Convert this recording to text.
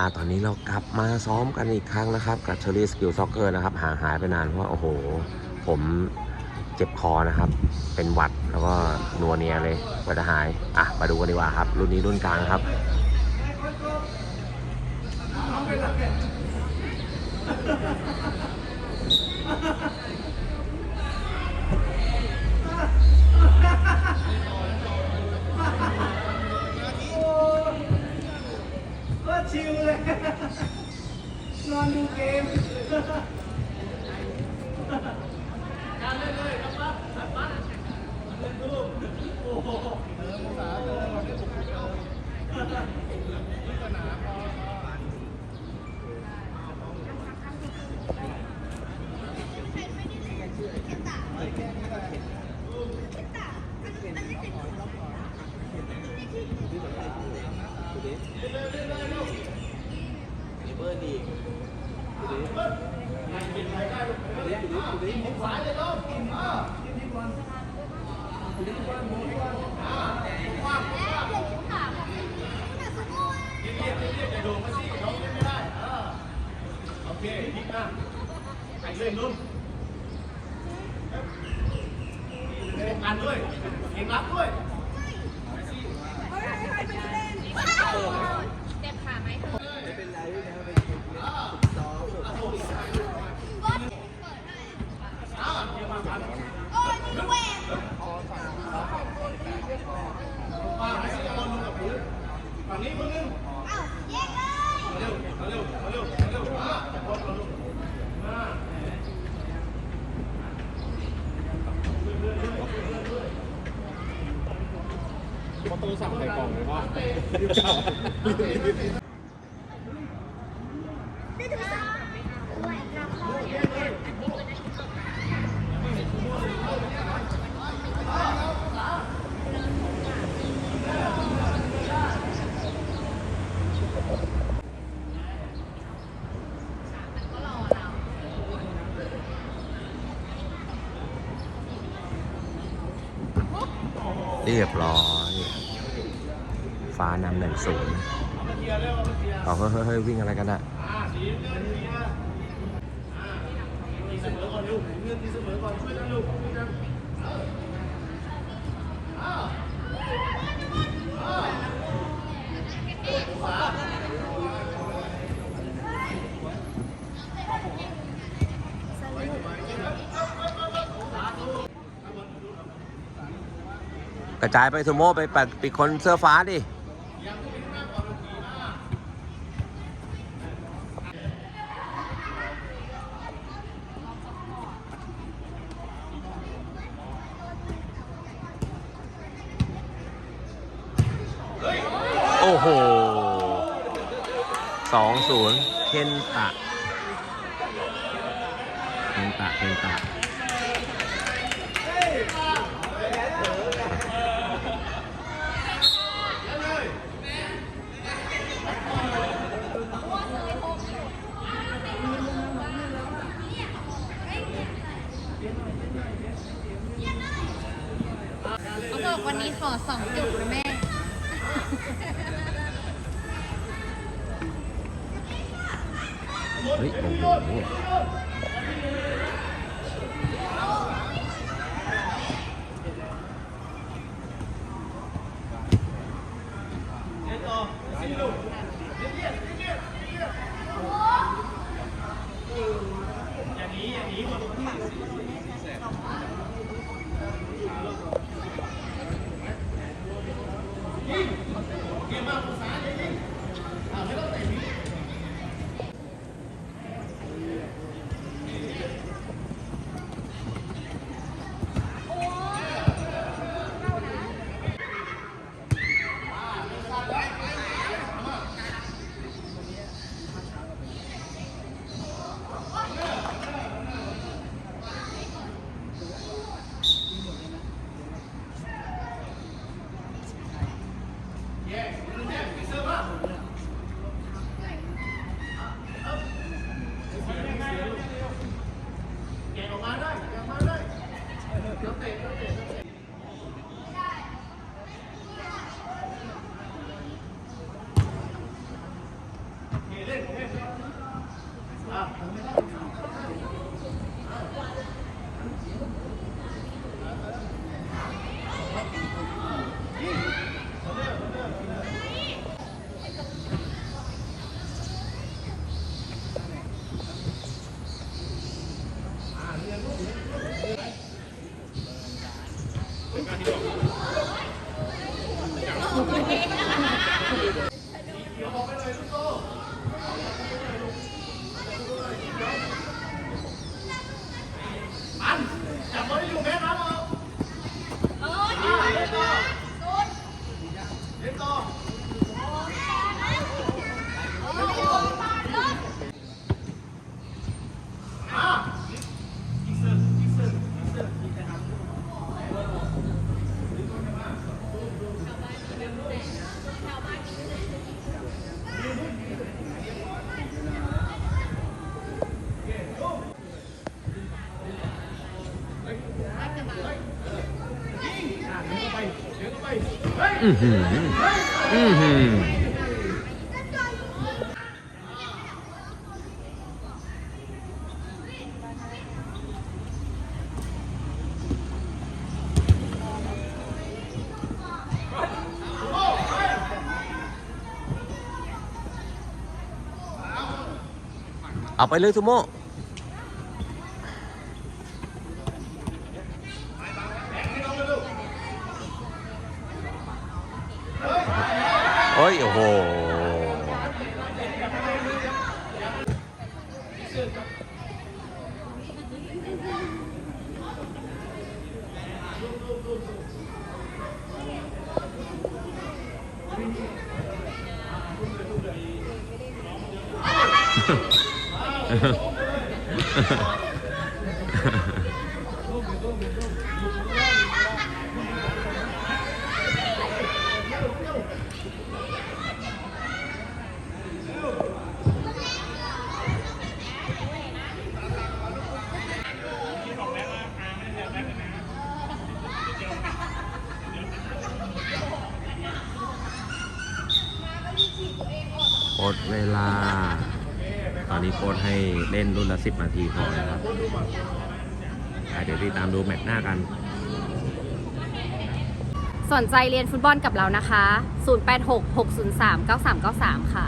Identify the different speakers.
Speaker 1: อ่าตอนนี้เรากลับมาซ้อมกันอีกครั้งนะครับ กับเชอรี่สกิลซ็อกเกอร์นะครับห่างหายไปนานเพราะว่าโอ้โห ผมเจ็บคอนะครับ เป็นหวัดแล้วก็นัวเนียเลยกว่าจะหาย อะ มาดูกันดีกว่าครับ รุ่นนี้รุ่นกลางครับ
Speaker 2: ก็ ชิวเลย นอนดูเกม
Speaker 3: โอเคพลิกมาไปเรื่อยนุ่มกันด้วยเอ งรับด้วย
Speaker 4: เฝั่
Speaker 3: งนี้คนนึงมาเร็วมาเร็วมาเร็วเร็วมาจับคนเอาลงมา
Speaker 5: ประตูสั่งใส่กล่องเลยว่า
Speaker 1: เรียบร้อย ฟ้านำหนึ่งศูนย์เอาเฮ้ยเฮ้ยวิ่งอะไรกันอะ
Speaker 3: ตีเสมอก่อนลูกเงินที่เสมอก่อนช่วยกันลูกช่วยกัน
Speaker 1: กระจายไปซูโม่ไปปัดปิดคนเสื้อฟ้าดิโอ้โหสองศูนย์เคนตะเคนตะเคนตะ
Speaker 4: เขาบอกวันนี้ขอสองจุดนะแม่
Speaker 1: เฮ้ยโอ้โห
Speaker 3: Yok, yok, yok.
Speaker 1: อหืออือหือเอาไปเลยทุโม โอ้ยโอ้โหโตอนนี้โค้ดให้เล่นรุ่นละสิบนาทีพอนะครับอ่เดี๋ยวติดตามดูแมตช์หน้ากัน
Speaker 4: สนใจเรียนฟุตบอลกับเรานะคะ 086 603 9393 ค่ะ